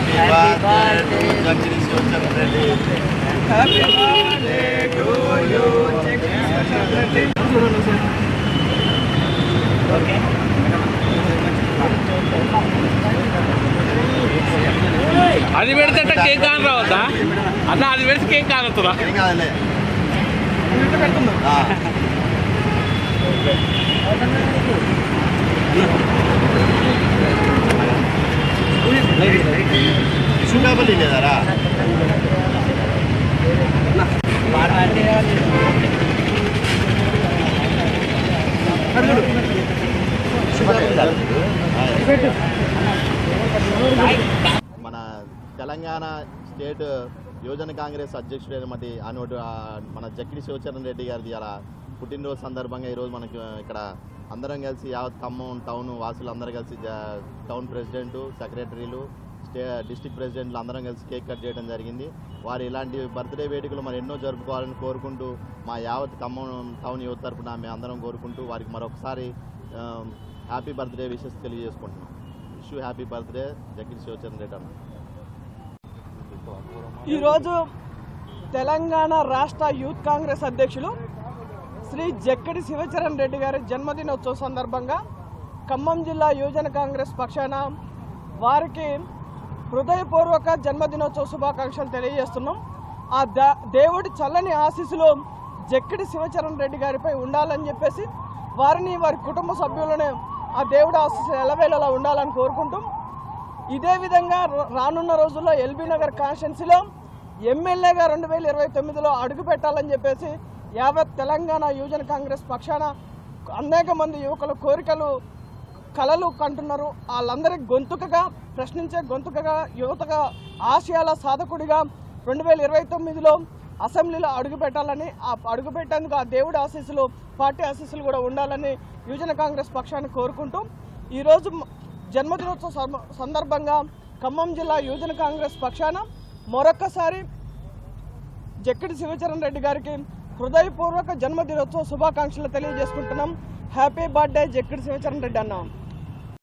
Happy birthday happy birthday అది పెడితే cake కాని రావద్దా? అన్న అది పెడితే కేక్ కానొద్దురా పెడుతుందా కాదులే లేదారా మన తెలంగాణ స్టేట్ యువజన కాంగ్రెస్ అధ్యక్షుడైనటువంటి అనోటి ఆ, మన జక్కిడి శివచరణ్ రెడ్డి గారిది అలా పుట్టినరోజు సందర్భంగా ఈరోజు మనకి ఇక్కడ అందరం కలిసి యావత్ ఖమ్మం టౌన్ వాసులు అందరూ కలిసి టౌన్ ప్రెసిడెంట్ సెక్రటరీలు స్టే డిస్టిక్ ప్రెసిడెంట్లు అందరం కలిసి కేక్ కట్ చేయడం జరిగింది. వారు ఇలాంటి బర్త్డే వేడుకలు మరి ఎన్నో జరుపుకోవాలని కోరుకుంటూ మా యావత్ ఖమ్మం టౌన్ యువత తరపున మేము అందరం కోరుకుంటూ వారికి మరొకసారి హ్యాపీ బర్త్డే విషెస్ తెలియజేసుకుంటున్నాం. Wish happy birthday. Jaggiri Shivachandra Reddy అన్న. ఈరోజు తెలంగాణ రాష్ట్ర యూత్ కాంగ్రెస్ అధ్యక్షులు శ్రీ జక్కడి శివచరణ్ రెడ్డి గారి జన్మదినోత్సవ సందర్భంగా ఖమ్మం జిల్లా యువజన కాంగ్రెస్ పక్షాన వారికి హృదయపూర్వక జన్మదినోత్సవ శుభాకాంక్షలు తెలియజేస్తున్నాం. ఆ ద- దేవుడి చల్లని ఆశీస్సులో జక్కిడి శివచరణ్ రెడ్డి గారిపై ఉండాలని చెప్పేసి వారిని వారి కుటుంబ సభ్యులను ఆ దేవుడి ఆశీస్సు ఎలవేళలా ఉండాలని కోరుకుంటాం. ఇదే విధంగా రానున్న రోజుల్లో ఎల్బీ నగర్ కాన్స్టిట్యున్సీలో ఎమ్మెల్యేగా రెండు వేల ఇరవై తొమ్మిదిలో అడుగు పెట్టాలని చెప్పేసి యావత్ తెలంగాణ యువజన కాంగ్రెస్ పక్షాన అనేక మంది యువకుల కోరికలు కళలు కంటున్నారు. వాళ్ళందరి గొంతుకగా ప్రశ్నించే గొంతుకగా యువతగా ఆశయాల సాధకుడిగా రెండు వేల ఇరవై తొమ్మిదిలో అసెంబ్లీలో అడుగుపెట్టాలని ఆ అడుగుపెట్టేందుకు ఆ దేవుడి ఆశీస్సులు పార్టీ ఆశీస్సులు కూడా ఉండాలని యువజన కాంగ్రెస్ పక్షాన్ని కోరుకుంటూ ఈరోజు జన్మదినోత్సవ సందర్భంగా ఖమ్మం జిల్లా యువజన కాంగ్రెస్ పక్షాన మరొక్కసారి జక్కిడి శివచరణ్ రెడ్డి గారికి హృదయపూర్వక జన్మదినోత్సవ శుభాకాంక్షలు తెలియజేసుకుంటున్నాం. హ్యాపీ బర్త్డే జక్కిడి శివచరణ్ రెడ్డి అన్నాం.